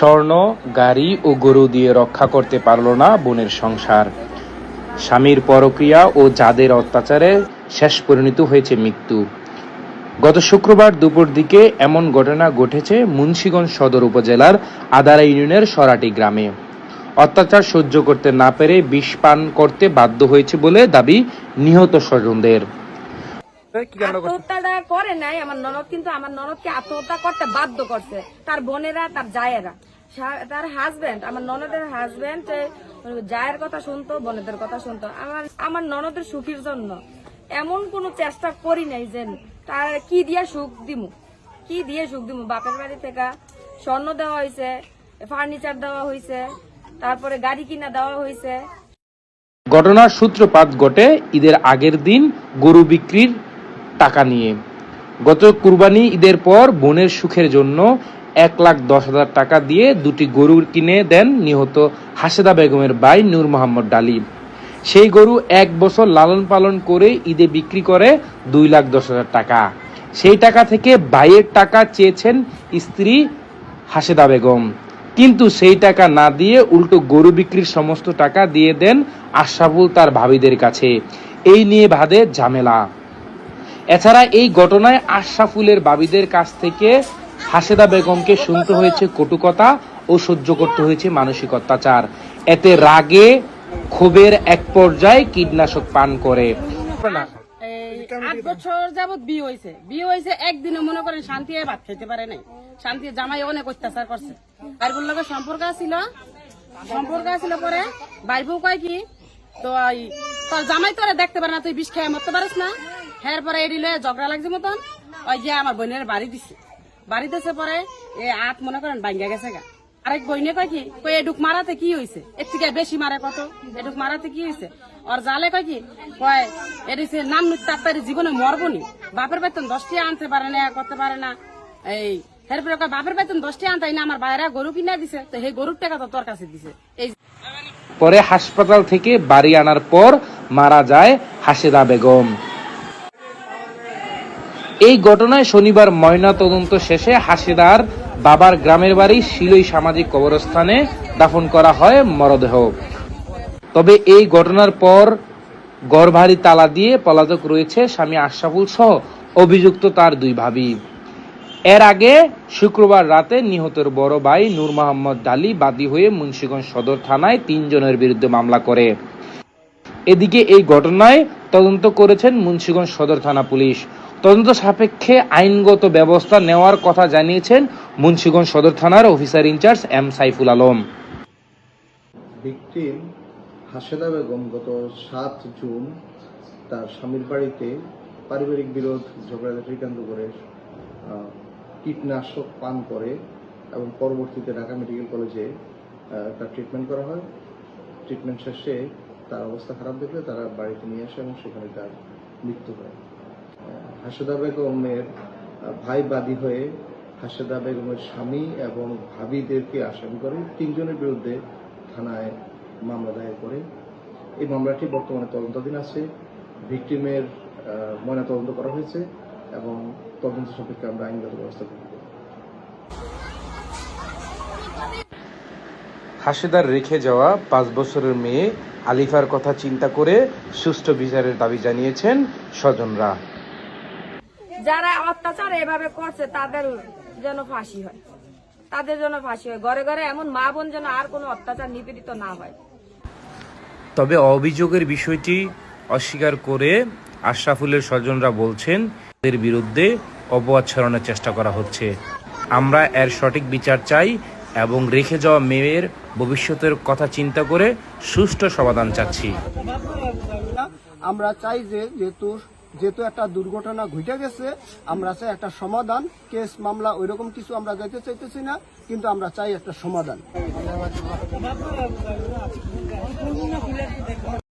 স্বর্ণ গাড়ি ও গরু দিয়ে রক্ষা করতে পারল না বোনের সংসার। স্বামীর পরক্রিয়া ও যাদের অত্যাচারে শেষ পরিণত হয়েছে মৃত্যু। গত শুক্রবার দুপুর দিকে এমন ঘটনা ঘটেছে মুন্সিগঞ্জ সদর উপজেলার আদারা ইউনিয়নের সরাটি গ্রামে। অত্যাচার সহ্য করতে না পেরে বিষ পান করতে বাধ্য হয়েছে বলে দাবি নিহত স্বজনদের। আত্মহত্যাটা করে নাই আমার ননদ কিন্তু আমার ননদকে আত্মহত্যা করতে বাধ্য করছে তার বোনেরা তার জায়েরা। তার হাজবেন্ড আমার ননদের হাজবেন্ড জায়ের কথা শুনতো, বোনেদের কথা শুনতো। আমার আমার ননদের সুখের জন্য। এমন কোনো চেষ্টা করি নাই যে, তার কি দিয়ে সুখ দিমু? কি দিয়ে সুখ দিমু? বাপের বাড়ি থেকে স্বর্ণ দেওয়া হয়েছে ফার্নিচার দেওয়া হয়েছে তারপরে গাড়ি কিনা দেওয়া হয়েছে ঘটনার সূত্রপাত ঘটে ঈদের আগের দিন গরু বিক্রির টাকা নিয়ে। গত কুরবানি ঈদের পর বোনের সুখের জন্য এক লাখ দশ হাজার টাকা দিয়ে দুটি গরু কিনে দেন নিহত হাসেদা বেগমের ভাই নূর মোহাম্মদ ডালি। সেই গরু এক বছর লালন পালন করে ঈদে বিক্রি করে দুই লাখ দশ হাজার টাকা। সেই টাকা থেকে ভাইয়ের টাকা চেয়েছেন স্ত্রী হাসেদা বেগম। কিন্তু সেই টাকা না দিয়ে উল্টো গরু বিক্রির সমস্ত টাকা দিয়ে দেন আশরাফুল তার ভাবিদের কাছে। এই নিয়ে ভাদে ঝামেলা। এছাড়া এই ঘটনায় আশরাফুলের বাবিদের কাছ থেকে হাসেদা বেগমকে শুনতে হয়েছে কটুকতা ও সহ্য করতে হয়েছে মানসিক অত্যাচার। এতে রাগে ক্ষোভের এক পর্যায়ে কীটনাশক পান করে। আট বছর যাবত বিয়ে হয়েছে। বিয়ে হয়েছে একদিনে মনে করেন শান্তি ভাত খেতে পারে নাই। শান্তি জামাই অনেক অত্যাচার করছে। বাইরবুর লগে সম্পর্ক ছিল সম্পর্ক ছিল পরে বাইবু কয় কি, তো তোর জামাই তোরে দেখতে পারে না, তুই বিষ খেয়ে মরতে পারিস না। হ্যাঁ পরে এডি লয়ে ঝগড়া লাগছে মতন। ওই যে আমার বোনের বাড়ি দিছে। বাড়ি দিছে পরে এ আট মনে করেন বাইঙ্গা গেছে গা। আরেক বইনে কয় কি কই এডুক মারাতে কি হয়েছে এর থেকে বেশি মারে কত? এডুক মারাতে কি হয়েছে ওর জালে কয় কি, কয় এডিছে নাম তাড়াতাড়ি জীবনে মরবনি বাপের বেতন দশটি আনতে পারে না, করতে পারে না। এই এরপরে কয় বাপের বেতন দশটি আনতাই না, আমার বাইরে গরু কিনা দিছে, তো সেই গরুর টাকা তো তোর কাছে দিছে। এই পরে হাসপাতাল থেকে বাড়ি আনার পর মারা যায় হাসেদা বেগম। এই ঘটনায় শনিবার ময়না তদন্ত শেষে হাসিদার বাবার গ্রামের বাড়ি শিলই সামাজিক কবরস্থানে দাফন করা হয় মরদেহ। তবে এই ঘটনার পর গড়ভারি তালা দিয়ে পলাতক রয়েছে স্বামী আশরাফুল সহ অভিযুক্ত তার দুই ভাবি। এর আগে শুক্রবার রাতে নিহতের বড় ভাই নূর মোহাম্মদ ডালি বাদী হয়ে মুন্সিগঞ্জ সদর থানায় তিনজনের বিরুদ্ধে মামলা করে। এদিকে এই ঘটনায় তদন্ত করেছেন মুন্সিগঞ্জ সদর থানা পুলিশ। তদন্ত সাপেক্ষে আইনগত ব্যবস্থা নেওয়ার কথা জানিয়েছেন মুন্সিগঞ্জ সদর থানার officer in charge M Saiful Alam. Victim Haseda Begum গত সাত জুন তার স্বামীর বাড়িতে পারিবারিক বিরোধ ঝগড়াঝাটি কেন্দ্র করে কীটনাশক পান করে এবং পরবর্তীতে ঢাকা মেডিকেল কলেজে তার ট্রিটমেন্ট করা হয়। ট্রিটমেন্ট শেষে তার অবস্থা খারাপ দেখলে তারা বাড়িতে নিয়ে আসে এবং সেখানে তার মৃত্যু হয়। হাসেদা বেগমের ভাই বাদী হয়ে হাসেদা বেগমের স্বামী এবং ভাবিদেরকে আসামি করে তিনজনের বিরুদ্ধে থানায় মামলা দায়ের করে। এই মামলাটি বর্তমানে তদন্তাধীন আছে। ভিকটিমের ময়নাতদন্ত করা হয়েছে এবং তদন্ত সাপেক্ষে আমরা আইনগত ব্যবস্থা করব। হাসিদার রেখে যাওয়া পাঁচ বছরের মেয়ে আলিফার কথা চিন্তা করে সুষ্ঠু বিচারের দাবি জানিয়েছেন স্বজনরা। যারা অত্যাচার এভাবে করছে তাদের যেন ফাঁসি হয়। তাদের জন্য ফাঁসি হয়। ঘরে ঘরে এমন মা বোন যেন আর কোনো অত্যাচার নিপীড়িত না হয়। তবে অভিযোগের বিষয়টি অস্বীকার করে আশরাফুলের স্বজনরা বলছেন এদের বিরুদ্ধে অপবাদ ছড়ানোর চেষ্টা করা হচ্ছে। আমরা এর সঠিক বিচার চাই এবং রেখে যাওয়া মেয়ের ভবিষ্যতের কথা চিন্তা করে সুষ্ঠু সমাধান চাচ্ছি। আমরা চাই যে যেহেতু যেহেতু একটা দুর্ঘটনা ঘটে গেছে, আমরা চাই একটা সমাধান। কেস, মামলা ওই রকম কিছু আমরা যাইতে চাইতেছি না, কিন্তু আমরা চাই একটা সমাধান।